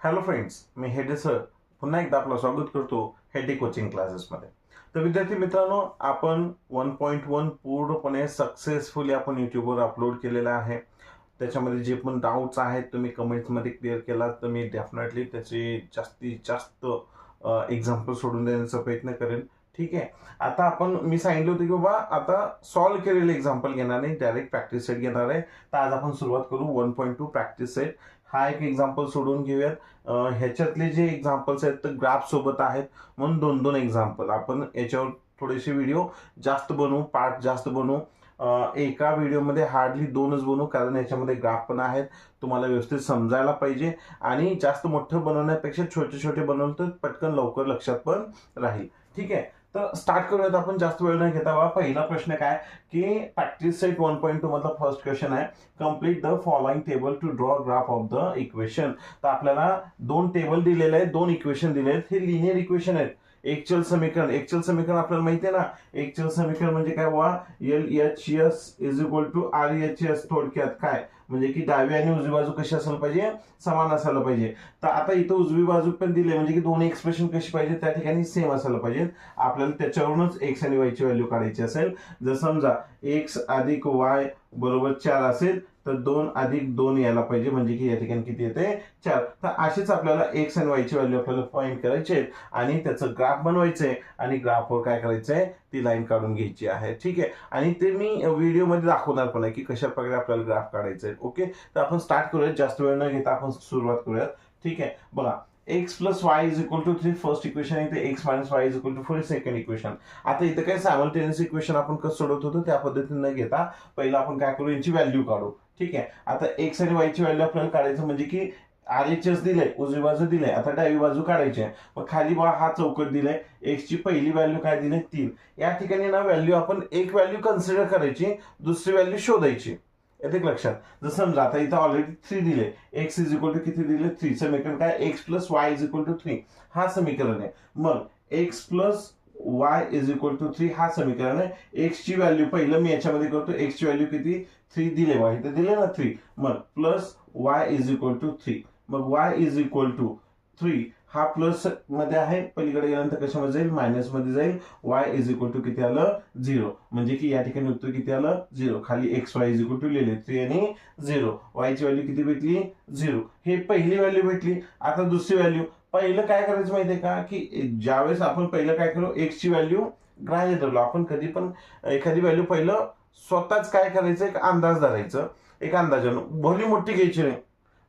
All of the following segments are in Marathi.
हॅलो फ्रेंड्स मी हेडे सर पुन्हा एकदा आपलं स्वागत करतो हेडे कोचिंग क्लासेसमध्ये तर विद्यार्थी मित्रांनो आपण वन पॉईंट वन पूर्णपणे सक्सेसफुली आपण यूट्यूबवर अपलोड केलेला आहे. त्याच्यामध्ये जे पण डाऊट्स आहेत तुम्ही कमेंट्समध्ये क्लिअर केलात तर मी डेफिनेटली त्याचे जास्तीत जास्त एक्झाम्पल सोडून देण्याचा प्रयत्न करेन. ठीक आहे? आता आपण मी सांगितलं होतं की बाबा आता सॉल्व्ह केलेले एक्झाम्पल घेणार नाही डायरेक्ट प्रॅक्टिस सेट घेणार आहे. तर आज आपण सुरुवात करू one point two practice set हा एक एक्झाम्पल सोडून घेऊयात. ह्याच्यातले जे एक्झाम्पल्स आहेत तर ग्राफसोबत आहेत. म्हणून दोन दोन एक्झाम्पल आपण याच्यावर थोडेसे व्हिडिओ जास्त बनवू पार्ट जास्त बनवू. एका व्हिडिओमध्ये हार्डली दोनच बनवू कारण याच्यामध्ये ग्राफ पण आहेत. तुम्हाला व्यवस्थित समजायला पाहिजे. आणि जास्त मोठं बनवण्यापेक्षा छोटे छोटे बनवलं तर पटकन लवकर लक्षात पण राहील. ठीक आहे? तर स्टार्ट करूयात आपण जास्त वेळ न घेता बा पहिला प्रश्न काय? की practice set one point two मधला फर्स्ट क्वेश्चन आहे. Complete the following table to draw graph of the equation तर आपल्याला दोन टेबल दिलेले आहेत दोन इक्वेशन दिले आहेत. हे लिनियर इक्वेशन आहेत. एकचल समीकरण एकचल समीकरण आपल्याला माहिती आहे ना? एकचल समीकरण म्हणजे काय वा L H S is equal to R H S थोडक्यात. काय? म्हणजे की डावी आणि उजवी बाजू कशी असायला पाहिजे? समान असायला पाहिजे. तर आता इथं उजवी बाजू पण दिली म्हणजे की दोन्ही एक्सप्रेशन कशी पाहिजे त्या ठिकाणी सेम असायला पाहिजे आपल्याला त्याच्यावरूनच एक्स आणि वायची व्हॅल्यू काढायची असेल. जर समजा एक्स अधिक वाय बरोबर चार असेल तर दोन अधिक दोन यायला पाहिजे म्हणजे की या ठिकाणी किती येते? चार. तर अशीच आपल्याला एक्स आणि वायची व्हॅल्यू आपल्याला पॉईंट करायची आहे आणि त्याचं ग्राफ बनवायचं आहे आणि ग्राफवर काय करायचं आहे ती लाईन काढून घ्यायची आहे. ठीक आहे? आणि ते मी व्हिडिओमध्ये दाखवणार पण आहे की कशा प्रकारे आपल्याला ग्राफ काढायचं आहे. ओके तर आपण स्टार्ट करूयात. जास्त वेळ न घेता आपण सुरुवात करूयात. ठीक आहे? बघा. X plus y is equal to three first equation इथे x minus y is equal to four second equation आता इथं काय सायमल्टेनियस इक्वेशन आपण कसं सोडवत होतो? त्या पद्धतीने न घेता पहिला आपण काय करू? यांची व्हॅल्यू काढू. ठीक आहे? आता एक्स आणि वायची व्हॅल्यू आपल्याला काढायचं म्हणजे की आर एच एस दिलंय उजवी बाजू दिलंय आता डावी बाजू काढायची आहे. मग खाली बा हा चौकट दिलाय. एक्सची पहिली व्हॅल्यू काय दिली? तीन. या ठिकाणी ना व्हॅल्यू आपण एक व्हॅल्यू कन्सिडर करायची दुसरी व्हॅल्यू शोधायची. येते लक्षात? जर समजा आता इथं ऑलरेडी थ्री दिले. एक्स इज इक्वल टू किती दिले? थ्री समीकरण काय? X plus Y is equal to three हा समीकरण आहे. मग X plus Y is equal to three हा समीकरण आहे. एक्सची व्हॅल्यू पहिलं मी याच्यामध्ये करतो. एक्सची व्हॅल्यू किती? थ्री दिले. वाय इथे दिले ना थ्री मग plus y is equal to three मग y is equal to three हा प्लसमध्ये आहे पलीकडे गेल्यानंतर कशामध्ये जाईल? मायनसमध्ये जाईल. वाय इज इक्वल टू किती आलं? झिरो म्हणजे की या ठिकाणी उत्तर किती आलं? झिरो खाली x y is equal to लिहिले. थ्री आणि झिरो वायची व्हॅल्यू किती भेटली? झिरो हे पहिली व्हॅल्यू भेटली. आता दुसरी व्हॅल्यू पहिलं काय करायचं माहितीये का? की ज्यावेळेस आपण पहिलं काय करू एक्सची व्हॅल्यू ग्राह्य धरलो. आपण कधी पण एखादी व्हॅल्यू पहिलं स्वतःच काय करायचं? एक अंदाज धरायचं. एक अंदाजानं भली मोठी घ्यायची नाही.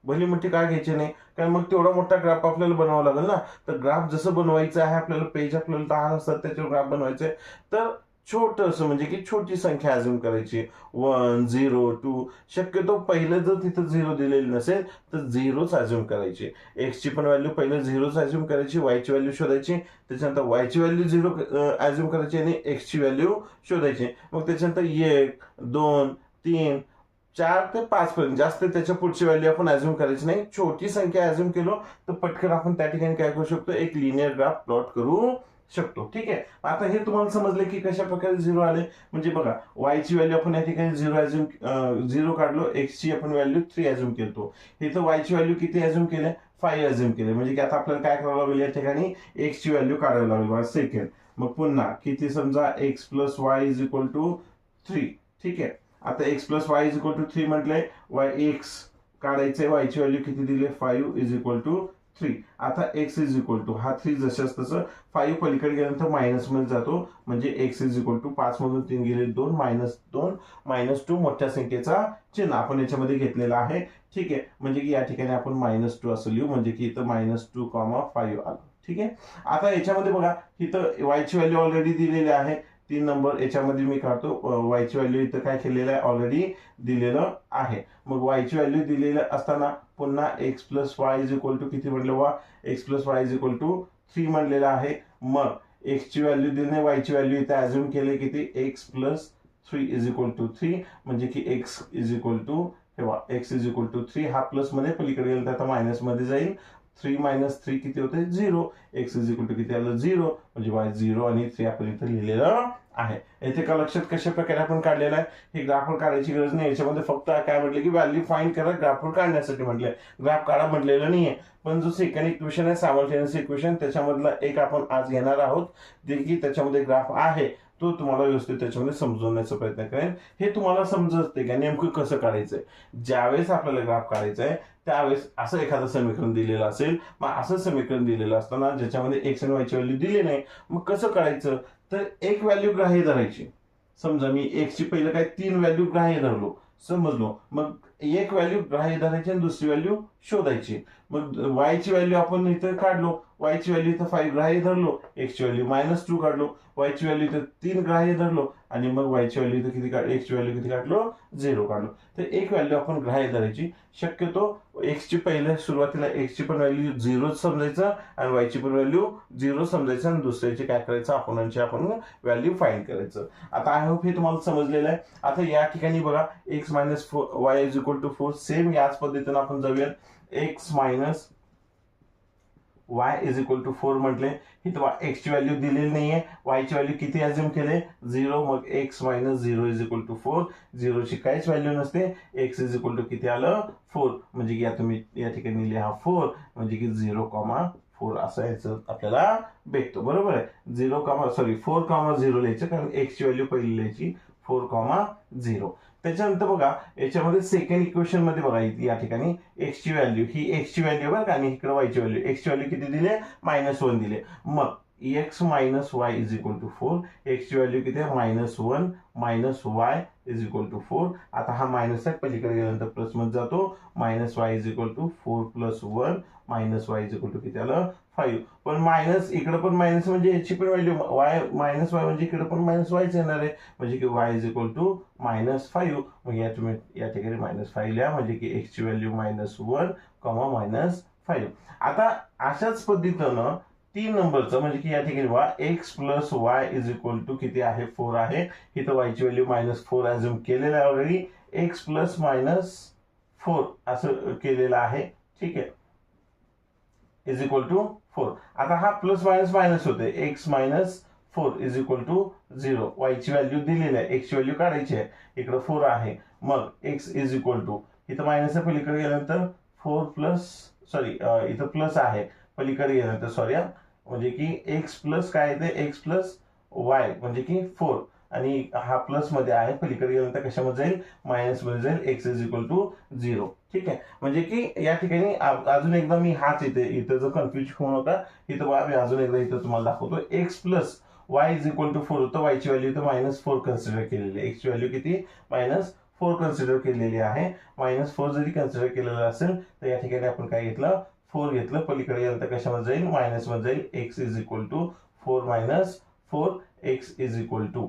भली मोठी काय घ्यायची नाही. कारण मग तेवढा मोठा ग्राफ आपल्याला बनवावा लागेल ना. तर ग्राफ जसं बनवायचं आहे आपल्याला पेज आपल्याला दहा असतात त्याच्यावर ग्राफ बनवायचं. आहे तर छोटंसं म्हणजे की छोटी संख्या अजून करायची. वन झिरो टू शक्यतो पहिलं जर तिथं झिरो दिलेली नसेल तर झिरोच अज्युम करायची. एक्सची पण व्हॅल्यू पहिलं झिरोच अज्युम करायची वायची व्हॅल्यू शोधायची. त्याच्यानंतर वायची व्हॅल्यू झिरो अज्युम करायची आणि एक्सची व्हॅल्यू शोधायची. मग त्याच्यानंतर एक दोन तीन चार ते पाच पर्यंत. जास्त त्याच्या पुढची व्हॅल्यू आपण अज्युम करायची नाही. छोटी संख्या अज्युम केलो तर पटकन आपण त्या ठिकाणी काय करू शकतो? एक लिनियर ग्राफ प्लॉट करू शकतो. ठीक आहे? आता हे तुम्हाला समजले की कशा प्रकारे झिरो आले? म्हणजे बघा वायची व्हॅल्यू आपण या ठिकाणी झिरो अज्युम झिरो काढलो एक्सची आपण व्हॅल्यू थ्री अज्युम केलतो. हे तर वायची व्हॅल्यू किती अज्युम केले? फाईव्ह अज्युम केले. म्हणजे की आता आपल्याला काय करावं लागेल या ठिकाणी? एक्सची व्हॅल्यू काढावी लागेल. सेकंड मग पुन्हा किती समजा x plus y is equal to three ठीक आहे? आता x plus y is equal to three म्हटलंय. वाय एक्स काढायचंय. वायची व्हॅल्यू किती दिली five is equal to three आता एक्स इज इक्वल टू हा थ्री जशाच तसं फाईव्ह पलीकडे गेल्यानंतर मायनसमध्ये जातो. म्हणजे एक्स इज इक्वल टू पाचमधून तीन गेले दोन मायनस दोन मायनस टू मोठ्या संख्येचा चिन्ह आपण याच्यामध्ये घेतलेला आहे. ठीक आहे. म्हणजे की या ठिकाणी आपण मायनस टू असं लिहू. म्हणजे की इथं मायनस टू कॉमा फाईव्ह आलं. ठीक आहे? आता याच्यामध्ये बघा इथं वायची व्हॅल्यू ऑलरेडी दिलेली आहे. तीन नंबर याच्यामध्ये मी काढतो. वायची व्हॅल्यू इथं काय केलेलं आहे? ऑलरेडी दिलेलं आहे. मग वायची व्हॅल्यू दिलेलं असताना पुन्हा x plus y is equal to किती म्हटलं वा x plus y is equal to three म्हणलेलं आहे. मग एक्सची व्हॅल्यू दिली नाही वायची व्हॅल्यू इथे अज्युम केली किती? X plus three is equal to three म्हणजे की एक्स इज इक्वल टू ठेवा x is equal to three हा प्लसमध्ये पलीकडे गेला तर आता मायनसमध्ये जाईल. थ्री मायनस थ्री किती होते? Zero x is equal to किती आलं? झिरो म्हणजे वाय झिरो आणि थ्री आपण इथे लिहिलेलं आहे. येथे का लक्षात कशा प्रकारे आपण काढलेलं आहे? हे ग्राफवर काढायची गरज नाही. याच्यामध्ये फक्त काय म्हटलं की व्हॅल्यू फाईन करा ग्राफवर काढण्यासाठी म्हटलंय. ग्राफ काढा म्हटलेलं नाहीये. पण जो सेकंड इक्वेशन आहे सायमल्टेनियस इक्वेशन त्याच्यामधला एक आपण आज घेणार आहोत जे की त्याच्यामध्ये ग्राफ आहे. तो तुम्हाला व्यवस्थित त्याच्यामध्ये समजवण्याचा प्रयत्न करेल हे तुम्हाला समजते का? नेमकं कसं काढायचंय? ज्यावेळेस आपल्याला ग्राफ काढायचा आहे त्यावेळेस असं एखादं समीकरण दिलेलं असेल मग असं समीकरण दिलेलं असताना ज्याच्यामध्ये एक्स आणि वायची व्हॅल्यू दिली नाही मग कसं करायचं? तर एक व्हॅल्यू ग्राह्य धरायची. समजा मी एक्सची पहिलं काय तीन व्हॅल्यू ग्राह्य धरलो. समजलो. मग एक व्हॅल्यू ग्राह्य धरायची आणि दुसरी व्हॅल्यू शोधायची. मग वायची व्हॅल्यू आपण इथं काढलो. वायची व्हॅल्यू इथं फाईव्ह ग्राह्य धरलो एक्सची व्हॅल्यू मायनस टू काढलो वायची व्हॅल्यू इथं तीन ग्राह्य धरलो आणि मग वायची व्हॅल्यू इथं किती काढ एक्सची व्हॅल्यू किती काढलो? झिरो काढलो. तर एक व्हॅल्यू आपण ग्राह्य धरायची. शक्यतो एक्सची पहिल्या सुरुवातीला एक्सची पण व्हॅल्यू झिरोच समजायचं आणि वायची पण व्हॅल्यू झिरो समजायचं आणि दुसऱ्याची काय करायचं? अपोनंटची आपण व्हॅल्यू फाईन करायचं. आता आय होप हे तुम्हाला समजलेलं आहे. आता या ठिकाणी बघा X minus four Y is equal to four same याच पद्धतीनं आपण जाऊयात. X minus Y is equal to four म्हटले. इथं एक्सची व्हॅल्यू दिलेली नाहीये. वायची व्हॅल्यू किती अज्युम केले? झिरो मग x minus zero is equal to four झिरोची काहीच व्हॅल्यू नसते. एक्स इज इक्वल टू किती आलं? फोर म्हणजे की या तुम्ही या ठिकाणी लिहा फोर म्हणजे की झिरो कॉमा फोर असं याचं आपल्याला भेटतो. बरोबर आहे? Zero comma sorry four comma zero लिहायचं. कारण एक्सची व्हॅल्यू पहिली लिहायची. फोर कॉमा झिरो त्याच्यानंतर बघा याच्यामध्ये सेकंड इक्वेशनमध्ये बघा या ठिकाणी एक्स ची व्हॅल्यू ही एक्स ची व्हॅल्यू बघा आणि इकडे वायची व्हॅल्यू एक्स ची व्हॅल्यू किती दिले मायनस वन दिले मग x minus y is equal to four x ची व्हॅल्यू किती आहे? Minus one minus y is equal to four आता हा मायनस आहे पलीकडे गेल्यानंतर प्लसमध्ये जातो. Minus y is equal to four plus one minus y is equal to किती आलं? फाईव्ह पण मायनस इकडं पण मायनस म्हणजे याची पण व्हॅल्यू वाय मायनस वाय म्हणजे इकडं पण मायनस वायच येणार आहे. म्हणजे की y is equal to minus five मग या तुम्ही या ठिकाणी मायनस फाईव्ह लिहा. म्हणजे की एक्सची value minus one comma minus five आता अशाच पद्धतीनं तीन नंबरचं म्हणजे की या ठिकाणी वा X plus Y is equal to किती आहे? फोर आहे. इथं वायची व्हॅल्यू मायनस फोर अज्युम केलेलं आहे already x plus minus four असं केलेलं आहे. ठीक आहे. Is equal to four. आता हा प्लस मायनस मायनस होते. X minus four is equal to zero वायची value दिलेली आहे. एक्सची व्हॅल्यू काढायची आहे. इकडं फोर आहे. मग एक्स इज इक्वल टू इथं मायनस आहे पलीकडे गेल्यानंतर फोर प्लस सॉरी इथं प्लस आहे पलीकडे गेल्यानंतर सॉरी म्हणजे की एक्स प्लस काय येते? एक्स प्लस वाय म्हणजे की फोर आणि हा प्लसमध्ये आहे पलीकडे गेल्यानंतर कशामध्ये जाईल? मायनसमध्ये जाईल. X is equal to zero ठीक आहे. म्हणजे की या ठिकाणी अजून एकदा मी हाच इथे इथं जर कन्फ्युज होऊ नका इथं बघा मी अजून एकदा इथं तुम्हाला दाखवतो. X plus Y is equal to four होतं. वायची व्हॅल्यू इथं मायनस फोर कन्सिडर केलेली आहे. एक्सची व्हॅल्यू किती? मायनस फोर कन्सिडर केलेली आहे. मायनस फोर जरी कन्सिडर केलेलं असेल तर या ठिकाणी आपण काय घेतलं? फोर घेतलं. पलीकडे गेल्यानंतर कशामध्ये जाईल? मायनसमध्ये जाईल. X is equal to four minus four x is equal to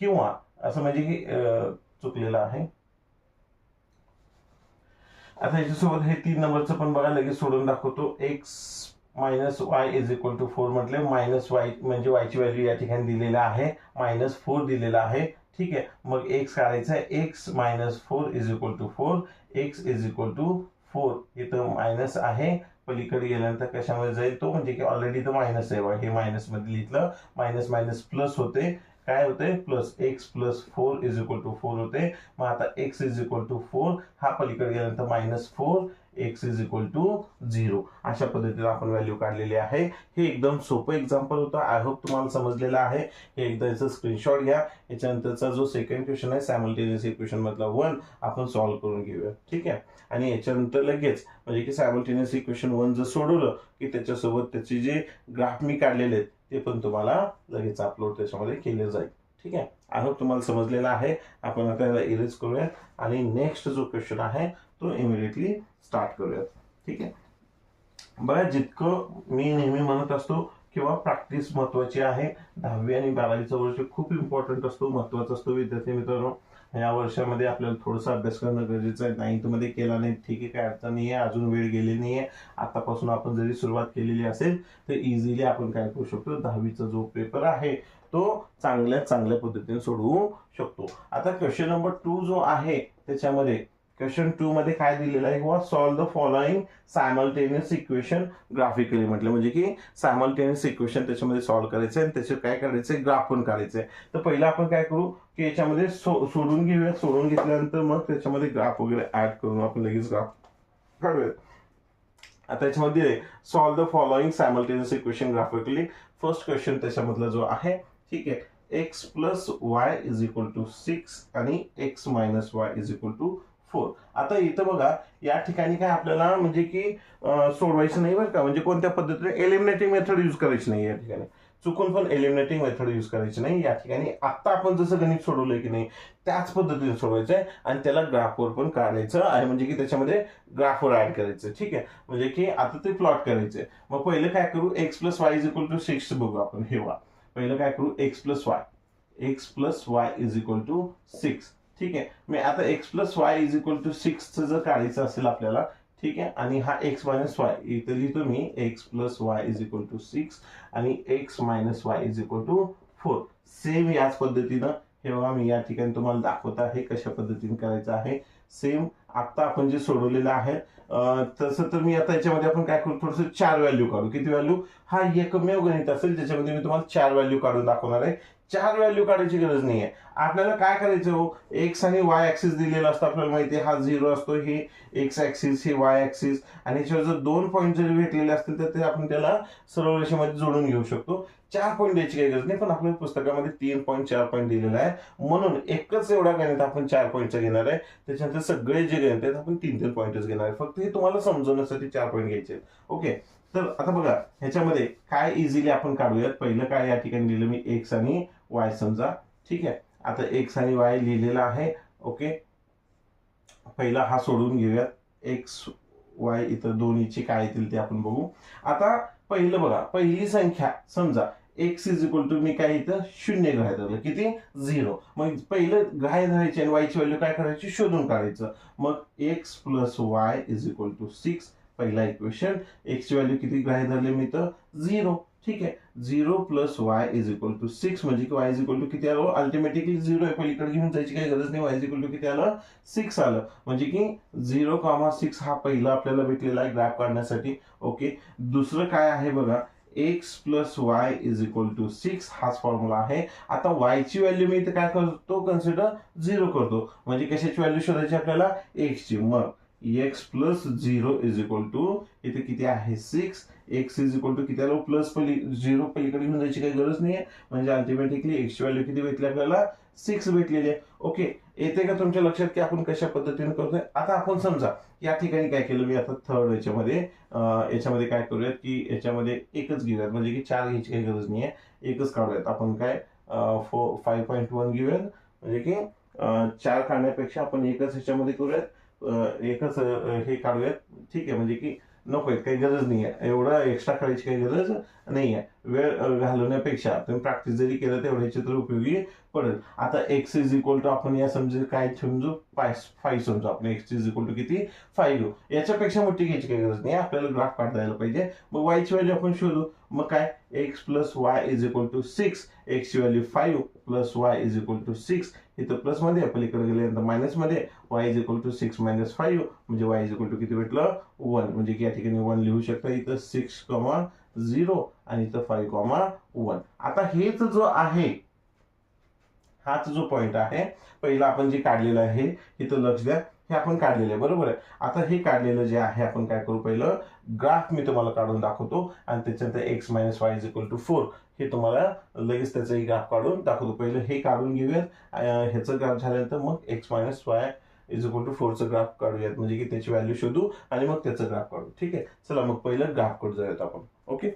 किंवा असं म्हणजे की चुकलेलं आहे. आता याच्यासोबत हे तीन नंबरचं पण बघा लगेच सोडून दाखवतो. X minus y is equal to four म्हटले. मायनस वाय म्हणजे वायची व्हॅल्यू या ठिकाणी दिलेला आहे. मायनस फोर दिलेला आहे. ठीक आहे. मग एक्स काढायचं आहे. X minus four is equal to four x is equal to four इथं मायनस आहे. पलीकडे गेल्यानंतर कशामध्ये जाईल तो? म्हणजे की ऑलरेडी तो मायनस आहे. हे मायनसमध्ये लिहिलं मायनस मायनस प्लस होते. काय होते? Plus x plus four is equal to four होते. मग आता x is equal to four हा पलीकडे गेल्यानंतर minus four x is equal to zero अशा पद्धतीने आपण व्हॅल्यू काढलेली आहे. हे एकदम सोपं एक्झाम्पल होतं. आय होप तुम्हाला समजलेलं आहे. हे एकदा याचं स्क्रीनशॉट घ्या. याच्यानंतरचा जो सेकंड क्वेश्चन आहे सायमल्टेनियस इक्वेशन मधला वन आपण सॉल्व्ह करून घेऊया. ठीक आहे? आणि याच्यानंतर लगेच म्हणजे की सायमल्टेनियस इक्वेशन वन जर सोडवलं की त्याच्यासोबत त्याचे जे ग्राफ मी काढलेले आहेत ते पण तुम्हाला लगेच अपलोड त्याच्यामध्ये केले जाईल. ठीक आहे? आय होप तुम्हाला समजलेलं आहे. आपण आता याला इरेज करूयात आणि नेक्स्ट जो क्वेश्चन आहे तो इमिडिएटली स्टार्ट करूयात. ठीक आहे? बघा जितकं मी नेहमी म्हणत असतो किंवा प्रॅक्टिस महत्वाची आहे. दहावी आणि बारावीचं वर्ष खूप इम्पॉर्टंट असतो महत्त्वाचा असतो. विद्यार्थी मित्रांनो या वर्षामध्ये आपल्याला थोडासा अभ्यास करणं गरजेचं आहे. नाईन्थमध्ये केला नाही ठीक आहे काय अडचण नाही आहे अजून वेळ गेली नाही आहे आतापासून आपण जरी सुरुवात केलेली असेल तर इझिली आपण काय करू शकतो? दहावीचा जो पेपर आहे तो चांगल्या चांगल्या पद्धतीने सोडवू शकतो. आता क्वेश्चन नंबर टू जो आहे त्याच्यामध्ये क्वेश्चन टू मध्ये काय दिलेलं आहे? किंवा solve the following simultaneous equation graphically म्हटलं. म्हणजे की सायमल्टेनियस इक्वेशन त्याच्यामध्ये सॉल्व्ह करायचं आहे आणि त्याचे काय करायचं? ग्राफ पण काढायचे तर पहिलं आपण काय करू? की याच्यामध्ये सो सोडून घेऊया. सोडून घेतल्यानंतर मग त्याच्यामध्ये ग्राफ वगैरे ऍड करून आपण लगेच ग्राफ काढूयात. आता याच्यामध्ये solve the following simultaneous equation graphically first question त्याच्यामधला जो आहे ठीक आहे. X plus y is equal to six आणि x minus y is equal to four आता इथं बघा या ठिकाणी काय आपल्याला म्हणजे की सोडवायचं नाही बरं का. म्हणजे कोणत्या पद्धतीने? एलिमिनेटिंग मेथड यूज करायची नाही या ठिकाणी. चुकून पण एलिमिनेटिंग मेथड यूज करायची नाही. या ठिकाणी आता आपण जसं गणित सोडवलंय की नाही त्याच पद्धतीने सोडवायचं आहे आणि त्याला ग्राफवर पण काढायचं आहे. म्हणजे की त्याच्यामध्ये ग्राफवर ऍड करायचं. ठीक आहे? म्हणजे की आता ते प्लॉट करायचे मग पहिलं काय करू? X plus y is equal to six बघू आपण. हेवा पहिलं काय करू? X plus y x plus y is equal to six ठीक आहे? मी आता x plus y is equal to सिक्सचं जर काढायचं असेल आपल्याला ठीक आहे? आणि हा एक्स मायनस वाय इथे लिहितो मी x plus y is equal to six आणि x minus y is equal to four same याच पद्धतीनं हे बघा मी या ठिकाणी तुम्हाला दाखवत आहे कशा पद्धतीने करायचं आहे. सेम आता आपण जे सोडवलेलं आहे तसं तर मी आता याच्यामध्ये आपण काय करू? थोडंसं चार व्हॅल्यू काढू. किती व्हॅल्यू हा एकमेव गणित असेल ज्याच्यामध्ये मी तुम्हाला चार व्हॅल्यू काढून दाखवणार आहे. चार व्हॅल्यू काढायची गरज नाही आहे आपल्याला काय करायचं हो? एक्स आणि वाय ऍक्सिस दिलेला असतो आपल्याला माहिती आहे हा झिरो असतो हे एक्स ऍक्सिस हे वाय ऍक्सिस आणि याच्यावर जर दोन पॉईंट जरी भेटलेले असतील तर ते आपण त्याला सरळ रेषेमध्ये जोडून घेऊ शकतो. चार पॉईंट द्यायची काही गरज नाही पण आपल्या पुस्तकामध्ये तीन पॉईंट चार पॉईंट दिलेला आहे. म्हणून एकच एवढा गणित आपण चार पॉईंटचा घेणार आहे. त्याच्यानंतर सगळे जे गणित आहेत आपण तीन तीन पॉईंटच घेणार आहे. फक्त हे तुम्हाला समजवण्यासाठी चार पॉईंट घ्यायचे आहेत. ओके? तर आता बघा ह्याच्यामध्ये काय इझिली आपण काढूयात? पहिलं काय या ठिकाणी लिहिलं मी? एक्स आणि वाय समजा. ठीक आहे? आता एक्स आणि वाय लिहिलेला आहे. ओके? पहिला हा सोडून घेऊयात. एक्स वाय इथं दोन्हीची काय येतील ते आपण बघू. आता पहिलं बघा. पहिली संख्या समजा एक्स इज इक्वल टू मी काय इथं? शून्य ग्राह्य धरलं किती? झिरो. मग पहिलं ग्राह्य धरायचे आणि वायची व्हॅल्यू काय करायची? शोधून काढायचं. मग x plus y is equal to six पहिला इक्वेशन एक्सची व्हॅल्यू किती ग्राह्य धरले मी तर झिरो. ठीक आहे. Zero plus y is equal to six म्हणजे की वाय इज इक्वल टू किती आलं? अल्टिमेटिकली झिरो आहे. पलीकडे घेऊन जायची काही गरज नाही. वाय इज इक्वल टू किती आलं? सिक्स आलं. म्हणजे की झिरो कॉमा सिक्स हा पहिला आपल्याला भेटलेला आहे ग्रॅप काढण्यासाठी. ओके दुसरं काय आहे बघा? X plus y is equal to six हाच फॉर्म्युला आहे. आता वायची ची व्हॅल्यू मी इथे काय करतो? कन्सिडर झिरो करतो. म्हणजे कशाची व्हॅल्यू शोधायची आपल्याला? एक्सची मग x plus zero is equal to इथे किती आहे? Six x is equal to किती आलो? प्लस पली झिरो पलीकडे घेऊन जायची काही गरज नाही आहे म्हणजे अल्टिमेटिकली एक्सची व्हॅल्यू किती भेटली आपल्याला? सिक्स भेटलेली आहे. ओके येते का तुमच्या लक्षात की आपण कशा पद्धतीने करतोय? आता आपण समजा या ठिकाणी काय केलं? मी आता थर्ड याच्यामध्ये याच्यामध्ये काय करूयात की याच्यामध्ये एकच घेऊयात. म्हणजे की चार घ्यायची काही गरज नाही आहे एकच काढूयात. आपण काय फोर फाईव्ह पॉईंट वन घेऊयात. म्हणजे की चार काढण्यापेक्षा आपण एकच ह्याच्यामध्ये करूयात. एकच हे काढूयात. ठीक आहे म्हणजे की नको काही गरज नाही आहे एवढं एक्स्ट्रा करायची काही गरज नाही आहे वेळ घालवण्यापेक्षा तुम्ही प्रॅक्टिस जरी केलं तेवढ्याची तर उपयोगी पडेल. आता एक्स इज इक्वल टू आपण या समजू काय समजू? फाय फाईव्ह समजू आपण. एक्स इज इक्वल टू किती? फाईव्ह घेऊ याच्यापेक्षा मोठी घ्यायची काही गरज नाही आपल्याला ग्राफ काढता यायला पाहिजे. मग वायची व्हॅल्यू आपण शोधू. मग काय? X plus y is equal to six एक्सची value five plus y is equal to six इथं प्लसमध्ये पलीकडे गेल्यानंतर मायनसमध्ये y is equal to six minus five म्हणजे वाय इज इक्वल टू किती भेटलं? वन म्हणजे की या ठिकाणी वन लिहू शकता इथं सिक्स कॉमा झिरो आणि इथं फाईव्ह कॉमा वन आता हेच जो आहे हाच जो पॉईंट आहे पहिला आपण जे काढलेलं आहे इथं लक्ष द्या. हे आपण काढलेलं आहे बरोबर आहे? आता हे काढलेलं जे आहे आपण काय करू पहिलं? ग्राफ मी तुम्हाला काढून दाखवतो आणि त्याच्यानंतर x minus y is equal to four हे तुम्हाला लगेच त्याचंही ग्राफ काढून दाखवतो. पहिलं हे काढून घेऊयात. ह्याचं ग्राफ झाल्यानंतर मग x minus y is equal to फोरचं graph काढूयात. म्हणजे की त्याची व्हॅल्यू शोधू आणि मग त्याचं ग्राफ काढू. ठीक आहे? चला मग पहिलं ग्राफ काढू जाऊयात आपण. ओके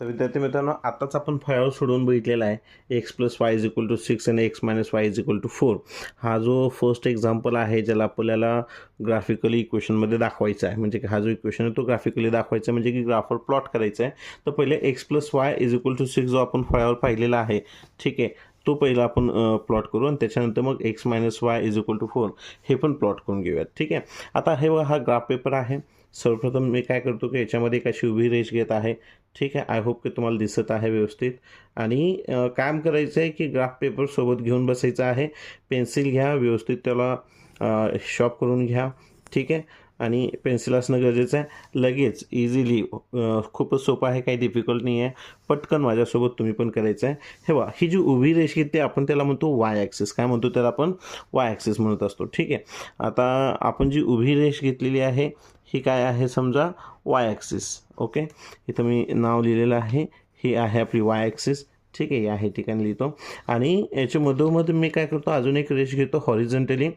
तर विद्यार्थी मित्रांनो आताच आपण फळावर सोडवून बघितलेला आहे. X plus y is equal to six आणि x minus y is equal to four हा जो फर्स्ट एक्झाम्पल आहे ज्याला आपल्याला ग्राफिकली इक्वेशनमध्ये दाखवायचा आहे. म्हणजे हा जो इक्वेशन आहे तो ग्राफिकली दाखवायचा आहे. म्हणजे की ग्राफवर प्लॉट करायचा आहे. तर पहिले x plus y is equal to six जो आपण फळावर पाहिलेला आहे ठीक आहे? तो पहिला आपण प्लॉट करू आणि त्याच्यानंतर मग x minus y is equal to four हे पण प्लॉट करून घेऊयात ठीक आहे? आता हे बघा हा ग्राफ पेपर आहे. सर्वप्रथम मी काय करतो की याच्यामध्ये एक अशी उभी रेष घेत आहे. ठीक आहे. आय होप की तुम्हाला दिसत आहे व्यवस्थित. आणि काम करायचं आहे की ग्राफ पेपर सोबत घेऊन बसायचं आहे. पेन्सिल घ्या व्यवस्थित त्याला शॉप करून घ्या. ठीक आहे. आणि पेन्सिल असणं गरजेचं आहे. लगेच इझिली खूपच सोपं आहे काही डिफिकल्ट नाही आहे. पटकन माझ्यासोबत तुम्ही पण करायचं आहे हे बघा ही जी उभी रेष घेते आपण त्याला म्हणतो वाय ॲक्सिस काय म्हणतो त्याला आपण? वाय ॲक्सिस म्हणत असतो. ठीक आहे? आता आपण जी उभी रेष घेतलेली आहे ही काय आहे समजा? वाय ॲक्सिस ओके इथं मी नाव लिहिलेलं आहे. ही आहे आपली वाय ॲक्सिस ठीक आहे या हे ठिकाणी लिहितो. आणि याच्या मधोमध मी काय करतो अजून एक रेष घेतो हॉरिझॉन्टली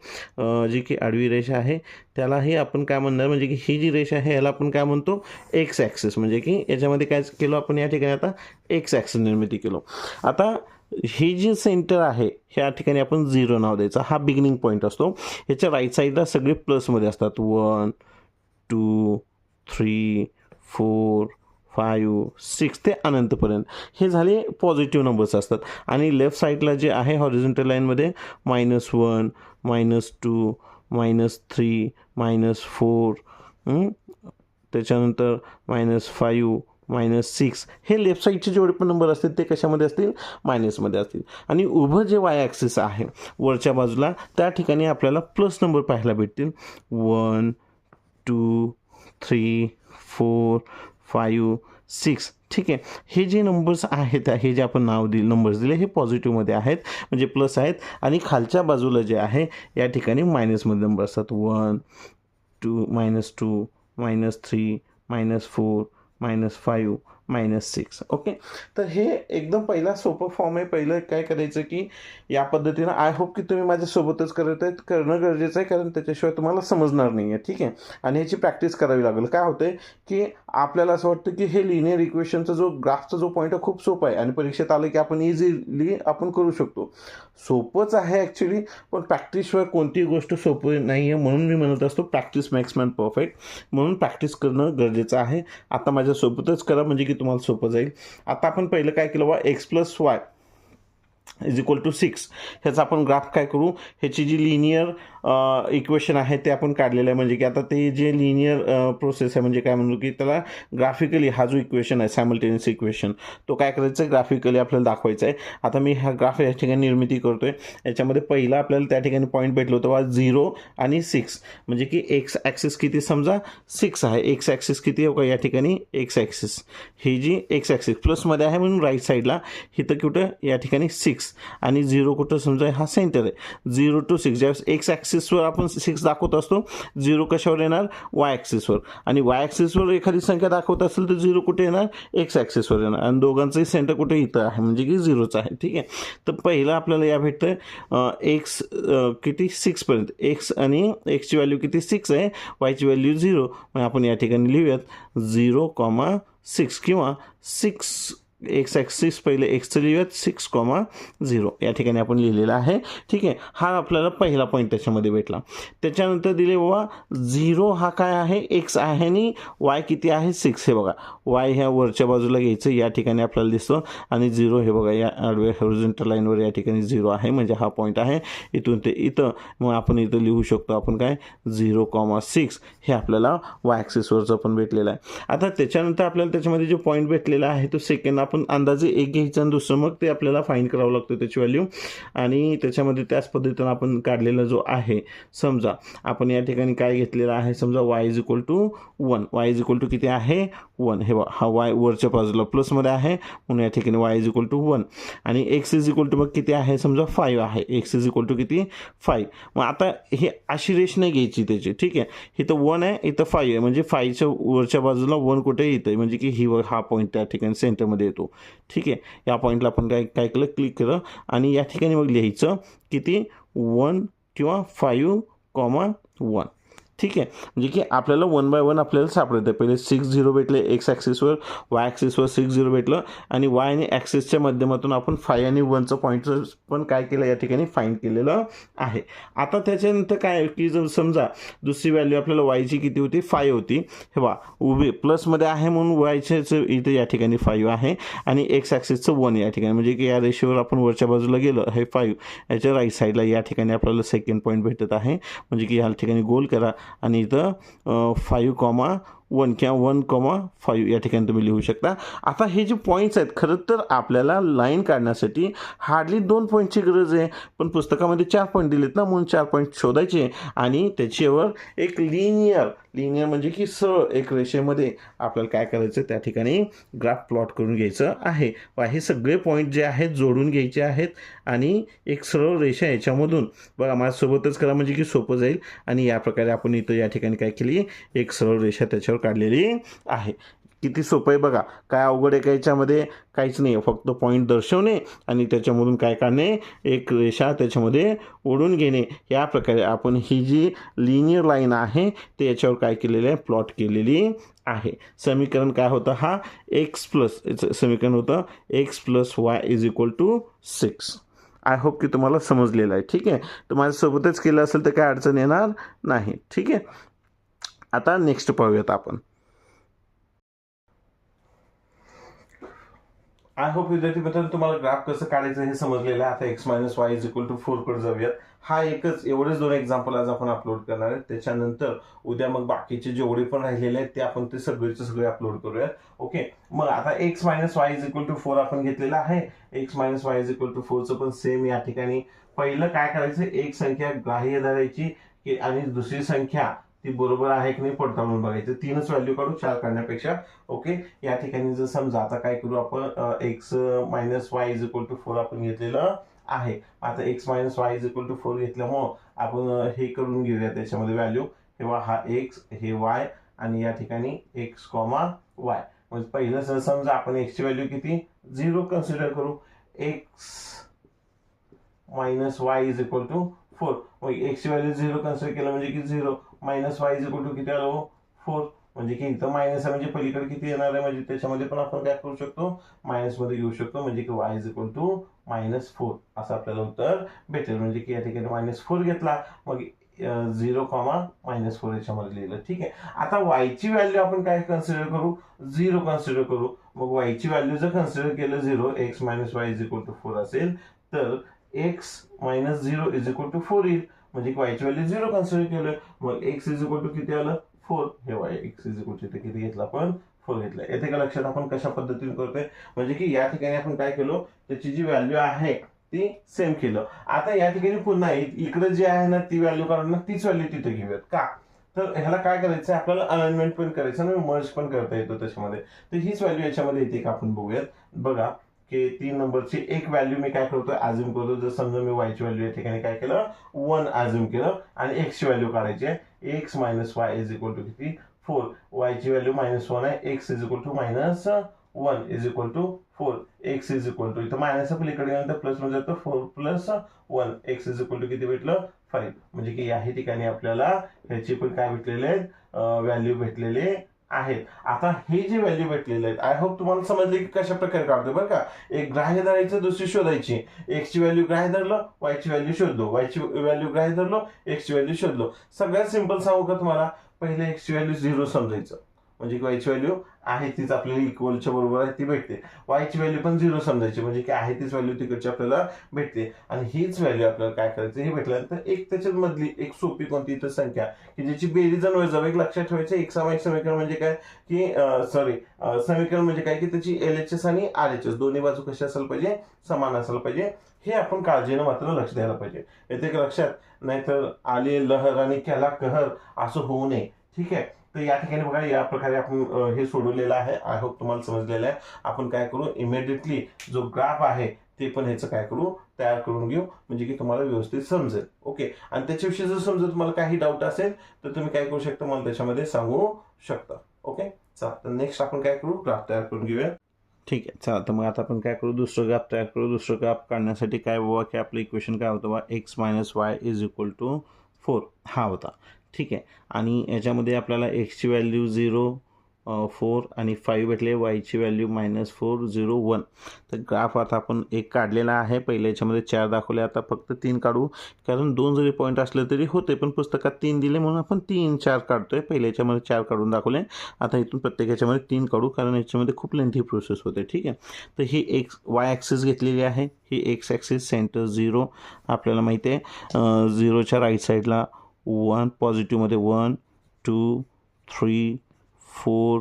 जी की आडवी रेष आहे. त्यालाही आपण काय म्हणणार म्हणजे की ही जी रेष आहे याला आपण काय म्हणतो एक्स ॲक्सेस म्हणजे की याच्यामध्ये काय केलो आपण या ठिकाणी आता एक्स ॲक्सिस निर्मिती केलो. आता ही जी सेंटर आहे ह्या ठिकाणी आपण झिरो नाव द्यायचा. हा बिगिनिंग पॉईंट असतो. ह्याच्या राईट साईडला सगळे प्लसमध्ये असतात. One two three four five six ते अनंतपर्यंत. हे झाले पॉझिटिव्ह नंबर्स असतात. आणि लेफ्ट साईडला जे आहे हॉरिझॉन्टल लाईनमध्ये minus one minus two minus three minus four त्याच्यानंतर मायनस फायू मायनस सिक्स हे लेफ्ट साईडचे जेवढे पण नंबर असतील ते कशामध्ये असतील? मायनसमध्ये असतील. आणि उभं जे वाय ॲक्सिस आहे वरच्या बाजूला त्या ठिकाणी आपल्याला प्लस नंबर पाहायला भेटतील. One two three four five six. ठीक आहे. हे जे नंबर्स आहेत हे जे आपण नाव दिले नंबर्स दिले हे पॉझिटिव्हमध्ये आहेत म्हणजे प्लस आहेत. आणि खालच्या बाजूला जे आहे या ठिकाणी मायनसमध्ये नंबर असतात. One two minus two minus three minus four minus five minus six okay तर हे एकदम पहिला सोपं फॉर्म आहे. पहिलं काय करायचं की या पद्धतीनं आय होप की तुम्ही माझ्यासोबतच करत आहेत. करणं गरजेचं आहे कारण त्याच्याशिवाय तुम्हाला समजणार नाही आहे ठीक आहे? आणि ह्याची प्रॅक्टिस करावी लागेल. काय होतं आहे की आपल्याला असं वाटतं की हे लिनियर इक्वेशनचा जो ग्राफचा जो पॉईंट आहे खूप सोपा आहे. आणि परीक्षेत आलं की आपण इझिली आपण करू शकतो. सोपंच आहे ॲक्च्युली पण प्रॅक्टिसशिवाय कोणतीही गोष्ट सोपी नाही आहे म्हणून मी म्हणत असतो प्रॅक्टिस मॅक्स मॅन परफेक्ट म्हणून प्रॅक्टिस करणं गरजेचं आहे. आता माझ्यासोबतच करा म्हणजे की तुम्हाला सोपं जाईल. आता आपण पहिलं काय केलं बा? X plus y is equal to six ह्याचा आपण ग्राफ काय करू? ह्याची जी लिनियर इक्वेशन आहे ते आपण काढलेलं आहे. म्हणजे की आता ते जे लिनियर प्रोसेस आहे म्हणजे काय म्हणू की त्याला ग्राफिकली हा जो इक्वेशन आहे सॅमल्टेनियस इक्वेशन तो काय करायचं? आहे ग्राफिकली आपल्याला दाखवायचा आहे. आता मी हा ग्राफ या ठिकाणी निर्मिती करतो आहे याच्यामध्ये पहिला आपल्याला त्या ठिकाणी पॉईंट भेटलो तेव्हा झिरो आणि सिक्स म्हणजे की एक्स ॲक्सिस किती? समजा सिक्स आहे. एक्स ॲक्सिस किती आहे? का या ठिकाणी एक्स ॲक्सिस ही जी एक्स ॲक्सिस प्लसमध्ये आहे म्हणून राईट साईडला इथं कुठं? या ठिकाणी सिक्स आणि झिरो कुठं समजा हा सेंटर आहे. झिरो टू सिक्स ज्यावेळेस एक्स ॲक्सिसवर आपण सिक्स दाखवत असतो झिरो कशावर येणार? वाय ॲक्सिसवर आणि वाय ॲक्सिसवर एखादी संख्या दाखवत असेल तर झिरो कुठे येणार? एक्स ॲक्सिसवर येणार. आणि दोघांचंही सेंटर कुठे? इथं आहे. म्हणजे की झिरोचं आहे. ठीक आहे? तर पहिलं आपल्याला या भेटतं एक्स किती? सिक्सपर्यंत एक्स आणि एक्सची व्हॅल्यू किती? सिक्स आहे. वायची व्हॅल्यू झिरो मग आपण या ठिकाणी लिहूयात. झिरो कॉमा सिक्स किंवा सिक्स एक्स ॲक्सिस पहिले एक्सचं लिहूयात सिक्स कॉमा झिरो या ठिकाणी आपण लिहिलेलं आहे. ठीक आहे. हा आपल्याला पहिला पॉईंट त्याच्यामध्ये भेटला. त्याच्यानंतर दिले बाबा झिरो हा काय आहे? एक्स आहे आणि वाय किती आहे? सिक्स हे बघा. वाय ह्या वरच्या बाजूला घ्यायचं. या ठिकाणी आपल्याला दिसतं. आणि झिरो हे बघा या आडव्या हॉरिझॉन्टल लाईनवर या ठिकाणी झिरो आहे. म्हणजे हा पॉईंट आहे. इथून ते इथं. मग आपण इथं लिहू शकतो आपण काय? झिरो कॉमा सिक्स हे आपल्याला वाय ॲक्सिसवरचं पण भेटलेलं आहे. आता त्याच्यानंतर आपल्याला त्याच्यामध्ये जो पॉईंट भेटलेला आहे तो सेकंड आपण अंदाजे एक घ्यायचं आणि दुसरं मग ते आपल्याला फाईन करावं लागतं त्याची व्हॅल्यू आणि त्याच्यामध्ये त्याच पद्धतीनं आपण काढलेला जो आहे समजा आपण या ठिकाणी काय घेतलेलं आहे समजा y is equal to one y is equal to किती आहे? वन हे हा वाय वरच्या बाजूला प्लसमध्ये आहे म्हणून या ठिकाणी y is equal to one आणि एक्स इज इक्वल टू मग किती आहे? समजा फाईव्ह आहे. एक्स इज इक्वल टू किती? फाईव्ह मग आता हे अशी रेष नाही घ्यायची त्याची. ठीक आहे? इथं वन आहे इथं फाईव्ह आहे. म्हणजे फाईव्हच्या वरच्या बाजूला वन कुठे येतं म्हणजे की ही हा पॉईंट त्या ठिकाणी सेंटरमध्ये येतो. ठीक आहे? या पॉईंटला आपण काय काय केलं? क्लिक केलं. आणि या ठिकाणी मग लिहायचं किती वन किंवा फाईव्ह कॉमा वन ठीक आहे. म्हणजे की आपल्याला वन बाय वन आपल्याला सापडतं पहिले सिक्स झिरो भेटले एक्स ॲक्सिसवर वाय ॲक्सिसवर सिक्स झिरो भेटलं आणि वाय आणि ॲक्सिसच्या माध्यमातून आपण फाय आणि वनचं पॉईंटचं पण काय केलं? या ठिकाणी फाईन केलेलं आहे. आता त्याच्यानंतर काय की जर समजा दुसरी व्हॅल्यू आपल्याला वायची किती होती? फाय होती. हे वा उभी प्लसमध्ये आहे म्हणून वायचे इथे या ठिकाणी फाईव्ह आहे आणि एक्स ॲक्सिसचं वन या ठिकाणी. म्हणजे की या रेषेवर आपण वरच्या बाजूला गेलो हे फाईव्ह याच्या राईट साईडला या ठिकाणी आपल्याला सेकंड पॉईंट भेटत आहे. म्हणजे की या ठिकाणी गोल करा. आणि इथं फाईव्ह कॉमा वन किंवा वन कॉमा फाईव्ह या ठिकाणी तुम्ही लिहू शकता. आता हे जे पॉईंट्स आहेत खरं तर आपल्याला लाईन काढण्यासाठी हार्डली दोन पॉईंटची गरज आहे. पण पुस्तकामध्ये चार पॉईंट दिलेत ना म्हणून चार पॉईंट शोधायचे. आणि त्याच्यावर एक लिनियर लिनियर म्हणजे की सरळ एक रेषेमध्ये आपल्याला काय करायचं त्या ठिकाणी ग्राफ प्लॉट करून घ्यायचं आहे. व हे सगळे पॉईंट जे आहेत जोडून घ्यायचे आहेत. आणि एक सरळ रेषा याच्यामधून. बघा माझ्यासोबतच करा म्हणजे की सोपं जाईल. आणि या प्रकारे आपण इथं या ठिकाणी काय केली एक सरळ रेषा त्याच्यावर काढलेली आहे. किती सोपं आहे बघा. काय अवघड आहे का याच्यामध्ये काहीच नाही फक्त पॉईंट दर्शवणे आणि त्याच्यामधून काय काढणे एक रेषा त्याच्यामध्ये ओढून घेणे. या प्रकारे आपण ही जी लिनियर लाईन आहे ते याच्यावर काय केलेलं आहे? प्लॉट केलेली आहे. समीकरण काय होतं? हा एक्स प्लस समीकरण होतं x plus y is equal to six I hope की तुम्हाला समजलेलं आहे. ठीक आहे? तर माझ्यासोबतच केलं असेल तर काय अडचण येणार नाही. ठीक आहे? आता नेक्स्ट पाहूयात आपण. आय होप विद्यार्थी मित्रांनो तुम्हाला ग्राफ कसं काढायचं हे समजलेलं आहे. आता x minus y is equal to फोरकडे जाऊयात. हा एकच एवढेच दोन एक्झाम्पल आज आपण अपलोड करणार आहे. त्याच्यानंतर उद्या मग बाकीचे जेवढे पण राहिलेले आहेत ते आपण ते सगळेचे सगळे अपलोड करूयात. ओके मग आता x minus y is equal to four आपण घेतलेला आहे. X minus y is equal to फोरचं पण सेम या ठिकाणी. पहिलं काय करायचं? एक संख्या ग्राह्य धरायची की आणि दुसरी संख्या ती बरोबर आहे की नाही पडताळून बघायचं. तीनच व्हॅल्यू काढू चार काढण्यापेक्षा ओके या ठिकाणी जर समजा आता काय करू आपण x minus y is equal to four आपण घेतलेलं आहे. आता x minus y is equal to four घेतल्यामुळं आपण हे करून घेऊया त्याच्यामध्ये व्हॅल्यू तेव्हा हा एक्स हे वाय आणि या ठिकाणी एक्स कॉमा वाय म्हणजे पहिलं जर समजा आपण एक्सची व्हॅल्यू किती? झिरो कन्सिडर करू. X minus y is equal to four मग एक्सची व्हॅल्यू झिरो कन्सिडर केलं म्हणजे की zero minus y is equal to किती आलो हो? फोर म्हणजे की इथं मायनस आहे म्हणजे पलीकडे किती येणार आहे? म्हणजे त्याच्यामध्ये पण आपण काय करू शकतो? मायनसमध्ये घेऊ शकतो. म्हणजे की y is equal to minus four असं आपल्याला उत्तर भेटेल. म्हणजे की या ठिकाणी मायनस फोर घेतला. मग झिरो कॉमा मायनस फोर याच्यामध्ये लिहिलं. ठीक आहे. आता वायची व्हॅल्यू आपण काय कन्सिडर करू? झिरो कन्सिडर करू. मग वायची व्हॅल्यू जर कन्सिडर केलं zero x minus y is equal to four असेल तर x minus zero is equal to four येईल. म्हणजे वायची व्हॅल्यू झिरो कन्सिडर केलं मग एक्स इज इक्वल टू किती आलं? फोर हे y x is equal to इथे किती घेतला आपण? फोर घेतला. येथे का लक्षात आपण कशा पद्धतीने करतोय? म्हणजे की या ठिकाणी आपण काय केलो? त्याची जी व्हॅल्यू आहे ती सेम केलं. आता या ठिकाणी पुन्हा इकडे जी आहे ना ती व्हॅल्यू काढून तीच व्हॅल्यू तिथे घेऊयात. का? तर ह्याला काय करायचं आपल्याला अलाइनमेंट पण करायचं आणि मर्ज पण करता येतो त्याच्यामध्ये. तर हीच व्हॅल्यू याच्यामध्ये येते का आपण बघूयात. बघा की तीन नंबरची एक व्हॅल्यू मी काय करतो अज्युम करतो जर समजा मी वायची व्हॅल्यू या ठिकाणी काय केलं वन अज्युम केलं आणि एक्सची व्हॅल्यू काढायची आहे. X minus y is equal to किती? फोर वायची व्हॅल्यू मायनस वन आहे. X is equal to minus one is equal to four x is equal to इथं मायनस पलीकडे गेल्यानंतर प्लस म्हणजे जातं four plus one x is equal to किती भेटलं? फाईव्ह म्हणजे की याही ठिकाणी आपल्याला ह्याची पण काय भेटलेले आहेत? व्हॅल्यू भेटलेले आहेत. आता हे जे व्हॅल्यू भेटलेले आहेत आय होप तुम्हाला समजले की कशा प्रकारे काढतो बरं का. एक ग्राह्य धरायचं दुसरी शोधायची. एक्सची व्हॅल्यू ग्राह्य धरलं वायची व्हॅल्यू शोधलो. वायची व्हॅल्यू ग्राह्य धरलो एक्सची व्हॅल्यू शोधलो. सगळ्यात सिंपल सांगू का तुम्हाला? पहिले एक्सची व्हॅल्यू झिरो समजायचं. म्हणजे की वायची व्हॅल्यू आहे तीच आपल्याला इक्वलच्या बरोबर आहे ती भेटते. वायची व्हॅल्यू पण झिरो समजायची म्हणजे की आहे तीच व्हॅल्यू तिकडची आपल्याला भेटते. आणि हीच व्हॅल्यू आपल्याला काय करायचं हे भेटल्यानंतर एक त्याच्यात मधली एक सोपी कोणती इतर संख्या की ज्याची बेरीज आणि जाऊ एक लक्षात ठेवायचं एक सामायिक समीकरण म्हणजे काय की सॉरी समीकरण म्हणजे काय की त्याची एल एच एस आणि आर एच एस दोन्ही बाजू कशी असायला पाहिजे समान असायला पाहिजे हे आपण काळजीनं मात्र लक्ष द्यायला पाहिजे. येते का लक्षात? नाहीतर आले लहर आणि केला कहर असं होऊ नये. ठीक आहे? तर या ठिकाणी बघा या प्रकारे आपण हे सोडवलेलं आहे. आय होप तुम्हाला समजलेलं आहे. आपण काय करू? इमिडिएटली जो ग्राफ आहे ते पण ह्याचं काय करू? तयार करून घेऊ. म्हणजे की तुम्हाला व्यवस्थित समजेल. ओके आणि त्याच्याविषयी जर समजा तुम्हाला काही डाऊट असेल तर तुम्ही काय करू शकता? मला त्याच्यामध्ये सांगू शकता. ओके चला. तर नेक्स्ट आपण काय करू? ग्राफ तयार करून घेऊया. ठीक आहे. चला. तर मग आता आपण काय करू? दुसरं ग्राफ तयार करू. दुसरं ग्राफ काढण्यासाठी काय बाबा की आपलं इक्वेशन काय होतं? बा? X minus y is equal to four हा होता. ठीक आहे. आणि याच्यामध्ये आपल्याला एक्सची व्हॅल्यू झिरो फोर आणि फाईव्ह भेटले. वायची value minus four zero one तर ग्राफ आता आपण एक काढलेला आहे. पहिले याच्यामध्ये चार दाखवले. आता फक्त तीन काढू. कारण दोन जरी पॉईंट असले तरी होते पण पुस्तकात तीन दिले म्हणून आपण तीन चार काढतो आहे पहिले याच्यामध्ये चार काढून दाखवले. आता इथून प्रत्येक याच्यामध्ये तीन काढू कारण याच्यामध्ये खूप लेंथी प्रोसेस होते. ठीक आहे. तर ही एक्स वाय ॲक्सिस घेतलेली आहे. ही एक्स ॲक्सिस सेंटर झिरो आपल्याला माहिती आहे. झिरोच्या राईट साईडला one पॉझिटिव्हमध्ये one two three four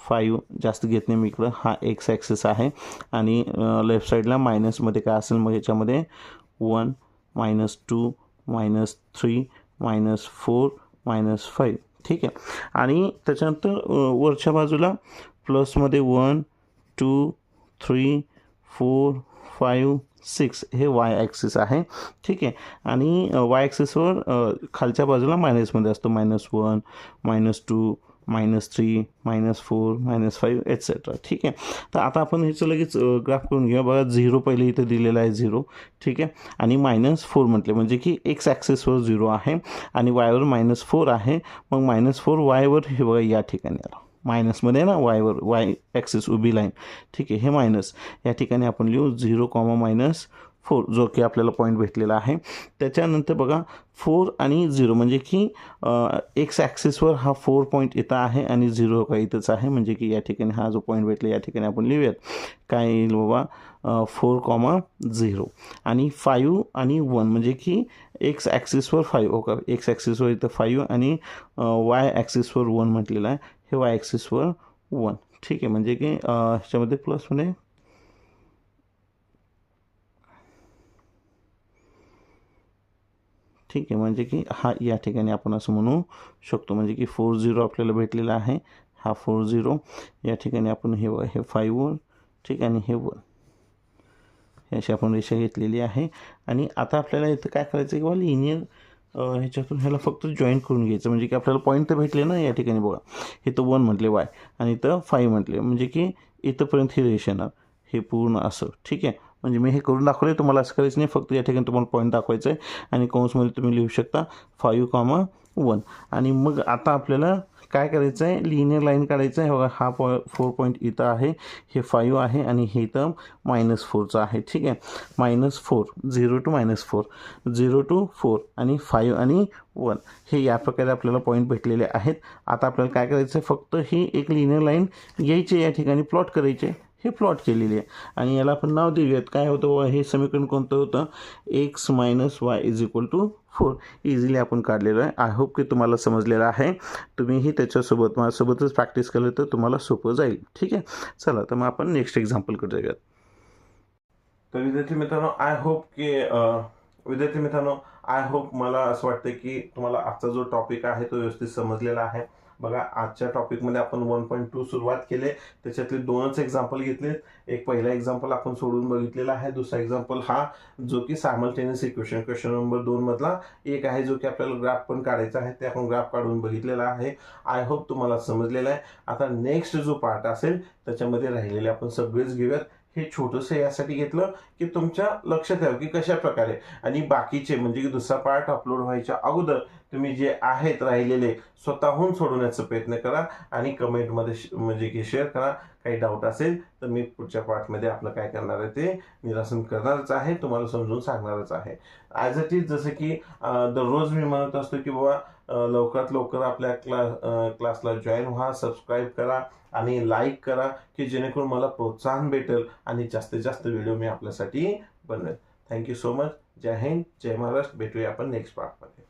five जास्त घेत नाही मी इकडं. हा एक्स ॲक्सेस आहे. आणि लेफ्ट साईडला मायनसमध्ये काय असेल मग याच्यामध्ये? One minus two minus three minus four minus five. ठीक आहे. आणि त्याच्यानंतर वरच्या बाजूला प्लसमध्ये one two three four five six हे वाय ॲक्सिस आहे. ठीक आहे. आणि वाय ॲक्सिसवर खालच्या बाजूला मायनसमध्ये असतो. Minus one minus two minus three minus four minus five etcetera ठीक आहे. तर आता आपण ह्याचं लगेच ग्राफ करून घेऊया. बघा झिरो पहिले इथे दिलेला आहे झिरो ठीक आहे. आणि मायनस फोर म्हटले. म्हणजे की एक्स ॲक्सेसवर झिरो आहे. आणि वायवर मायनस फोर आहे. मग मायनस फोर वायवर हे बघा या ठिकाणी आलं. मायनसमध्ये ना वायवर वाय ॲक्सेस उभी लाईन ठीक आहे हे मायनस. या ठिकाणी आपण लिहू झिरो कॉमा मायनस फोर जो की आपल्याला पॉईंट भेटलेला आहे. त्याच्यानंतर बघा फोर आणि झिरो म्हणजे की एक्स ॲक्सिसवर हा फोर पॉईंट इथं आहे आणि झिरो का इथंच आहे. म्हणजे की या ठिकाणी हा जो पॉईंट भेटला या ठिकाणी आपण लिहूयात. काय येईल बाबा? Four comma zero. आणि फाईव्ह आणि वन म्हणजे की एक्स ॲक्सिसवर फाईव्ह हो का? एक्स ॲक्सिसवर इथं फाईव्ह आणि वाय ॲक्सिसवर वन म्हटलेलं आहे. हे वाय ॲक्सिसवर वन ठीक आहे म्हणजे की ह्याच्यामध्ये प्लस होणे. ठीक आहे म्हणजे की हा या ठिकाणी आपण असं म्हणू शकतो. म्हणजे की फोर झिरो आपल्याला भेटलेला आहे. हा फोर झिरो या ठिकाणी आपण हे हे फाईव्ह वन ठीक आणि हे वन ही अशी आपण रेषा घेतलेली आहे. आणि आता आपल्याला इथं काय करायचं आहे किंवा लिनियर ह्याच्यातून ह्याला फक्त जॉईन करून घ्यायचं. म्हणजे की आपल्याला पॉईंट तर भेटले ना या ठिकाणी बघा. इथं वन म्हटले वाय आणि इथं फाईव्ह म्हटले. म्हणजे की इथंपर्यंत ही रेष येणार. हे पूर्ण असं. ठीक आहे? म्हणजे मी हे करून दाखवले तुम्हाला असं करायचं नाही. फक्त या ठिकाणी तुम्हाला पॉईंट दाखवायचं आहे आणि कौंसमध्ये तुम्ही लिहू शकता फाईव्ह कॉमा वन आणि मग आता आपल्याला काय करायचं आहे? लिनियर लाईन काढायचं आहे. बघा हा पॉ फोर पॉईंट इथं आहे. हे फाईव्ह आहे आणि हे इथं मायनस फोरचं आहे. ठीक आहे? Minus four zero two minus four zero two four आणि फाईव्ह आणि वन हे या प्रकारे आपल्याला पॉईंट भेटलेले आहेत. आता आपल्याला काय करायचं आहे? फक्त ही एक लिनियर लाईन घ्यायची या ठिकाणी प्लॉट करायचे. हे प्लॉट केलेली आहे. आणि याला आपण नाव देऊयात. काय होतं हे समीकरण कोणतं होतं? X minus y is equal to four easily आपण काढलेलं आहे. आय होप की तुम्हाला समजलेलं आहे. तुम्हीही त्याच्यासोबत माझ्यासोबतच प्रॅक्टिस केलं तर तुम्हाला सोपं जाईल. ठीक आहे? चला तर मग आपण नेक्स्ट एक्झाम्पलकडे जाऊयात. तर विद्यार्थी मित्रांनो आय होप की विद्यार्थी मित्रांनो आय होप मला असं वाटतं की तुम्हाला आजचा जो टॉपिक आहे तो व्यवस्थित समजलेला आहे. बघा आजच्या टॉपिकमध्ये आपण वन पॉईंट टू सुरुवात केले. त्याच्यातले दोनच एक्झाम्पल घेतले एक पहिला एक्झाम्पल आपण सोडून बघितलेला आहे. दुसरा एक्झाम्पल हा जो की सायमल्टेनियस इक्वेशन क्वेश्चन नंबर दोन मधला. एक आहे जो की आपल्याला ग्राफ पण काढायचा आहे. ते आपण ग्राफ काढून बघितलेला आहे. आय होप तुम्हाला समजलेला आहे. आता नेक्स्ट जो पार्ट असेल त्याच्यामध्ये राहिलेले आपण सगळेच घेऊयात. हे छोटंसं यासाठी घेतलं की तुमच्या लक्षात यावं की कशा प्रकारे. आणि बाकीचे म्हणजे की दुसरा पार्ट अपलोड व्हायच्या अगोदर तुम्ही जे आहेत राहिलेले स्वतःहून सोडवण्याचा प्रयत्न करा आणि कमेंटमध्ये म्हणजे की शेअर करा. काही डाऊट असेल तर मी पुढच्या पार्टमध्ये आपलं काय करणार आहे ते निरासन करणारच आहे तुम्हाला समजून सांगणारच आहे. ॲज इट इज जसं की दररोज मी म्हणत असतो की बाबा लवकरात लवकर आपल्या क्ला क्लासला जॉईन व्हा सबस्क्राईब करा. आणि लाईक करा की जेणेकरून मला प्रोत्साहन भेटेल आणि जास्तीत जास्त व्हिडिओ मी आपल्यासाठी बनवेल. थँक्यू सो मच जय हिंद जय महाराष्ट्र. भेटूया आपण नेक्स्ट पार्टमध्ये